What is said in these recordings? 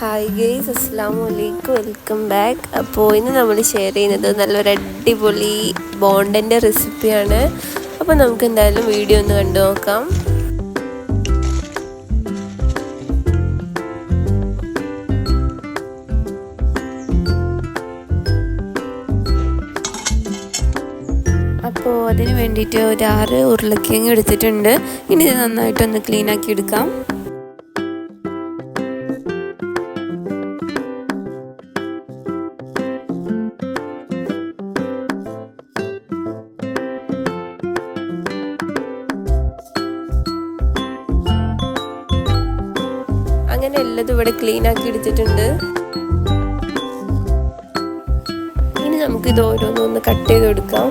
Hi guys അസ്സാം വലൈക്കും welcome back അപ്പോൾ ഇന്ന് നമ്മൾ ഷെയർ ചെയ്യുന്നത് നല്ലൊരു അടിപൊളി ബോണ്ടന്റെ റെസിപ്പിയാണ് അപ്പോൾ നമുക്ക് എന്തായാലും വീഡിയോ ഒന്ന് കണ്ടു നോക്കാം. അപ്പോൾ അതിന് വേണ്ടിയിട്ട് ഒരു ആറ് ഉരുളക്കിഴങ്ങ് എടുത്തിട്ടുണ്ട്. ഇനി ഇത് നന്നായിട്ടൊന്ന് ക്ലീൻ ആക്കി എടുക്കാം. എല്ലതും ഇവിടെ ക്ലീൻ ആക്കി എടുത്തിട്ടുണ്ട്. ഇനി നമുക്ക് ഇത് ഓരോന്നൊന്ന് കട്ട് ചെയ്ത് കൊടുക്കാം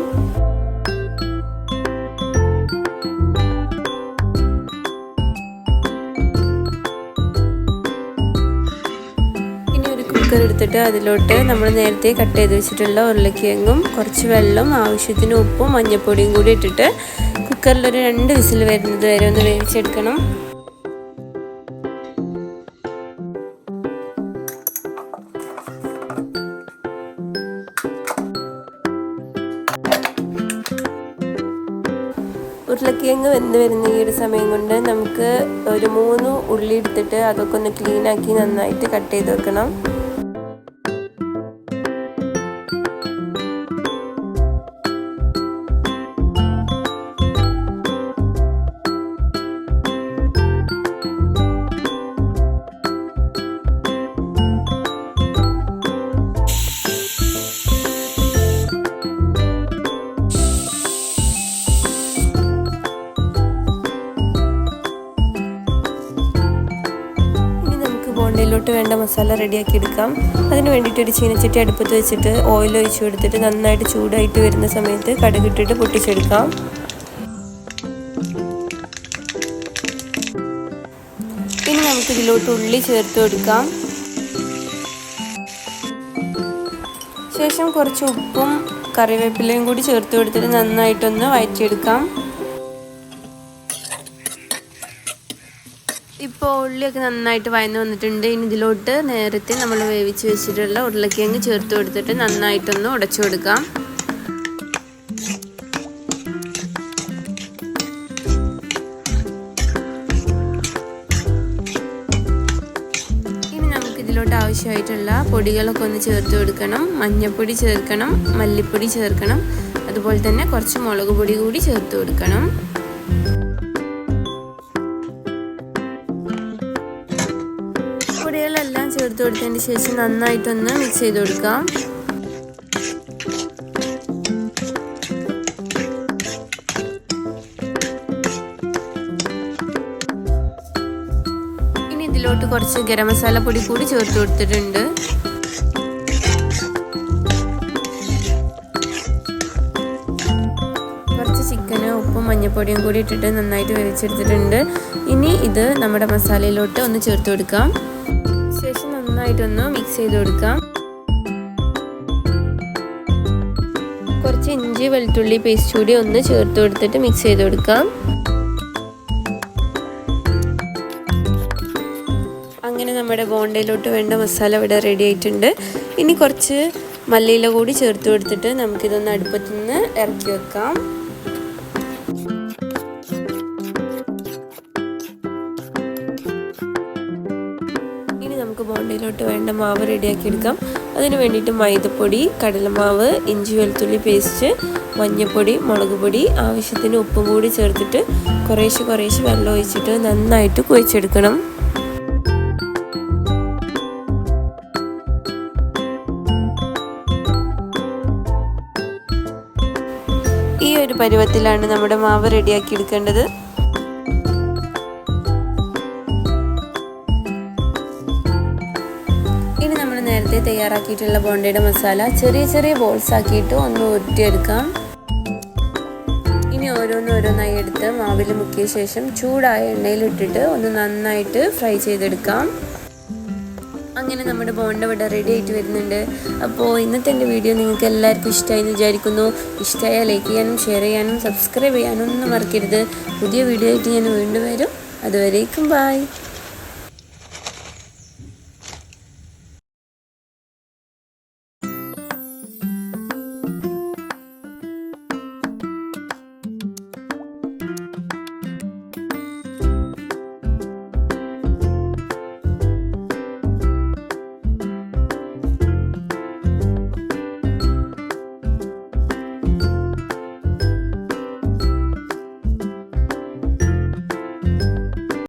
കുക്കർ എടുത്തിട്ട് അതിലോട്ട് നമ്മൾ നേരത്തെ കട്ട് ചെയ്ത് വെച്ചിട്ടുള്ള ഉരുളക്കിഴങ്ങും കുറച്ച് വെള്ളം ആവശ്യത്തിന് ഉപ്പും മഞ്ഞൾപ്പൊടിയും കൂടി ഇട്ടിട്ട് കുക്കറിൽ ഒരു രണ്ട് വിസിൽ വരുന്നത് വരെ ഒന്ന് വേവിച്ചെടുക്കണം. ഉരുളക്കിഴങ്ങ് വെന്ത് വരുന്ന ഈ ഒരു സമയം കൊണ്ട് നമുക്ക് ഒരു മൂന്ന് ഉള്ളി എടുത്തിട്ട് അതൊക്കെ ഒന്ന് ക്ലീൻ ആക്കി നന്നായിട്ട് കട്ട് ചെയ്ത് വെക്കണം. ബോണ്ടയിലോട്ട് വേണ്ട മസാല റെഡിയാക്കി എടുക്കാം. അതിന് വേണ്ടിയിട്ട് ഒരു ചീനച്ചട്ടി അടുപ്പത്ത് വെച്ചിട്ട് ഓയിൽ ഒഴിച്ചു കൊടുത്തിട്ട് നന്നായിട്ട് ചൂടായിട്ട് വരുന്ന സമയത്ത് കടുകിട്ടിട്ട് പൊട്ടിച്ചെടുക്കാം. ഇനി നമുക്ക് ഇതിലോട്ട് ഉള്ളി ചേർത്ത് കൊടുക്കാം. ശേഷം കുറച്ച് ഉപ്പും കറിവേപ്പിലയും കൂടി ചേർത്ത് കൊടുത്തിട്ട് നന്നായിട്ടൊന്ന് വഴറ്റിയെടുക്കാം. ഇപ്പോൾ ഉള്ളിയൊക്കെ നന്നായിട്ട് വയന്ന് വന്നിട്ടുണ്ട്. ഇനി ഇതിലോട്ട് നേരത്തെ നമ്മൾ വേവിച്ച് വെച്ചിട്ടുള്ള ഉരുളക്കിഴങ്ങ് ചേർത്ത് കൊടുത്തിട്ട് നന്നായിട്ടൊന്ന് ഉടച്ചു കൊടുക്കാം. ഇതിലോട്ട് ആവശ്യമായിട്ടുള്ള പൊടികളൊക്കെ ഒന്ന് ചേർത്ത് കൊടുക്കണം. മഞ്ഞൾപ്പൊടി ചേർക്കണം മല്ലിപ്പൊടി ചേർക്കണം. അതുപോലെ തന്നെ കുറച്ച് മുളക് പൊടി കൂടി ചേർത്ത് കൊടുക്കണം. ചേർത്ത് കൊടുത്തതിന് ശേഷം നന്നായിട്ടൊന്ന് മിക്സ് ചെയ്ത് കൊടുക്കാം. ഇനി ഇതിലോട്ട് കുറച്ച് ഗരം മസാല പൊടി കൂടി ചേർത്ത് കൊടുത്തിട്ടുണ്ട്. ഉപ്പും മഞ്ഞൾപ്പൊടിയും കൂടി ഇട്ടിട്ട് നന്നായിട്ട് വേവിച്ചെടുത്തിട്ടുണ്ട്. ഇനി ഇത് നമ്മുടെ മസാലയിലോട്ട് ഒന്ന് ചേർത്ത് കൊടുക്കാം. നന്നായിട്ടൊന്ന് മിക്സ് ചെയ്ത് കൊടുക്കാം. കുറച്ച് ഇഞ്ചി വെളുത്തുള്ളി പേസ്റ്റ് കൂടി ഒന്ന് ചേർത്ത് കൊടുത്തിട്ട് മിക്സ് ചെയ്ത് കൊടുക്കാം. അങ്ങനെ നമ്മുടെ ബോണ്ടയിലോട്ട് വേണ്ട മസാല ഇവിടെ റെഡി ആയിട്ടുണ്ട്. ഇനി കുറച്ച് മല്ലിയില കൂടി ചേർത്ത് കൊടുത്തിട്ട് നമുക്കിതൊന്ന് അടുപ്പത്തുനിന്ന് ഇറക്കി വെക്കാം. നമുക്ക് ബോണ്ടയിലോട്ട് വേണ്ട മാവ് റെഡിയാക്കി എടുക്കാം അതിന് വേണ്ടിയിട്ട് മൈദപ്പൊടി കടലമാവ് ഇഞ്ചി വെളുത്തുള്ളി പേസ്റ്റ് മഞ്ഞൾപ്പൊടി മുളക് പൊടി ആവശ്യത്തിന് ഉപ്പും കൂടി ചേർത്തിട്ട് കുറേശ്ശെ കുറേശ്ശെ വെള്ളം ഒഴിച്ചിട്ട് നന്നായിട്ട് കുഴിച്ചെടുക്കണം. ഈ ഒരു പരുവത്തിലാണ് നമ്മുടെ മാവ് റെഡിയാക്കി എടുക്കേണ്ടത് നേരത്തെ തയ്യാറാക്കിയിട്ടുള്ള ബോണ്ടയുടെ മസാല ചെറിയ ചെറിയ ബോൾസ് ആക്കിയിട്ട് ഒന്ന് ഉരുട്ടിയെടുക്കാം ഇനി ഓരോന്ന് ഓരോന്നായി എടുത്ത് മാവിൽ മുക്കിയ ശേഷം ചൂടായ എണ്ണയിൽ ഇട്ടിട്ട് ഒന്ന് നന്നായിട്ട് ഫ്രൈ ചെയ്തെടുക്കാം. അങ്ങനെ നമ്മുടെ ബോണ്ട ഇവിടെ റെഡി ആയിട്ട് വരുന്നുണ്ട്. അപ്പോൾ ഇന്നത്തെ എന്റെ വീഡിയോ നിങ്ങൾക്ക് എല്ലാവർക്കും ഇഷ്ടമായി എന്ന് വിചാരിക്കുന്നു. ഇഷ്ടമായാൽ ലൈക്ക് ചെയ്യാനും ഷെയർ ചെയ്യാനും സബ്സ്ക്രൈബ് ചെയ്യാനും ഒന്നും മറക്കരുത്. പുതിയ വീഡിയോ ആയിട്ട് ഞാൻ വീണ്ടും വരും. അതുവരേക്കും ബായ്